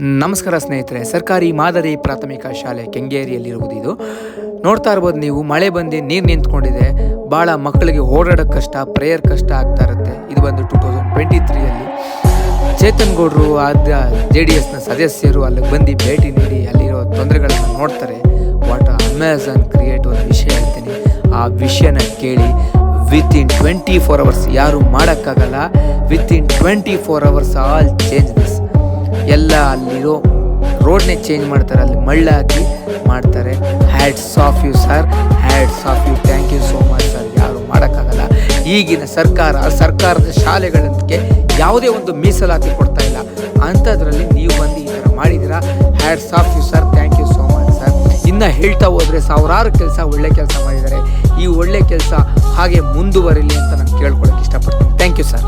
ನಮಸ್ಕಾರ ಸ್ನೇಹಿತರೆ, ಸರ್ಕಾರಿ ಮಾದರಿ ಪ್ರಾಥಮಿಕ ಶಾಲೆ ಕೆಂಗೇರಿಯಲ್ಲಿರುವುದು ಇದು. ನೋಡ್ತಾ ಇರ್ಬೋದು ನೀವು, ಮಳೆ ಬಂದು ನೀರು ನಿಂತ್ಕೊಂಡಿದೆ ಭಾಳ ಮಕ್ಕಳಿಗೆ ಓಡಾಡೋಕ್ಕೆ ಕಷ್ಟ, ಪ್ರೇಯರ್ ಕಷ್ಟ ಆಗ್ತಾ ಇರುತ್ತೆ. ಇದು ಬಂದು ಟೂ ತೌಸಂಡ್ ಟ್ವೆಂಟಿ ತ್ರೀಯಲ್ಲಿ ಚೇತನ್ ಗೌಡರು ಆದ ಜೆ ಡಿ ಎಸ್ನ ಸದಸ್ಯರು ಅಲ್ಲಿಗೆ ಬಂದು ಭೇಟಿ ನೀಡಿ ಅಲ್ಲಿರೋ ತೊಂದರೆಗಳನ್ನು ನೋಡ್ತಾರೆ. ವಾಟ್ ಅಮೆಝಾನ್ ಕ್ರಿಯೇಟ್ ಒಂದು ವಿಷಯ ಹೇಳ್ತೀನಿ ಆ ವಿಷಯನ ಕೇಳಿ within twenty four hours ಯಾರು ಮಾಡೋಕ್ಕಾಗಲ್ಲ. Within twenty four hours all change ಎಲ್ಲ ಅಲ್ಲಿರೋ ರೋಡ್ನೇ ಚೇಂಜ್ ಮಾಡ್ತಾರೆ. ಅಲ್ಲಿ ಮಳ್ಳ ಹಾಕಿ ಮಾಡ್ತಾರೆ. Hats off you sir hats off you thank you so much sir ಯಾರು ಮಾಡೋಕ್ಕಾಗಲ್ಲ. ಈಗಿನ ಸರ್ಕಾರ, ಸರ್ಕಾರದ ಶಾಲೆಗಳಿಗೆ ಯಾವುದೇ ಒಂದು ಮೀಸಲಾತಿ ಕೊಡ್ತಾ ಇಲ್ಲ. ಅಂಥದ್ರಲ್ಲಿ ನೀವು ಬಂದು ಈ ಥರ ಮಾಡಿದ್ದೀರಾ? Hats off you sir thank you so much sir ಇನ್ನು ಹೇಳ್ತಾ ಹೋದರೆ ಸಾವಿರಾರು ಕೆಲಸ ಒಳ್ಳೆ ಕೆಲಸ ಮಾಡಿದ್ದಾರೆ. ಈ ಒಳ್ಳೆ ಕೆಲಸ ಹಾಗೆ ಮುಂದುವರಿಲಿ ಅಂತ ನಾನು ಕೇಳ್ಕೊಳಕ್ಕೆ ಇಷ್ಟಪಡ್ತೀನಿ. Thank you sir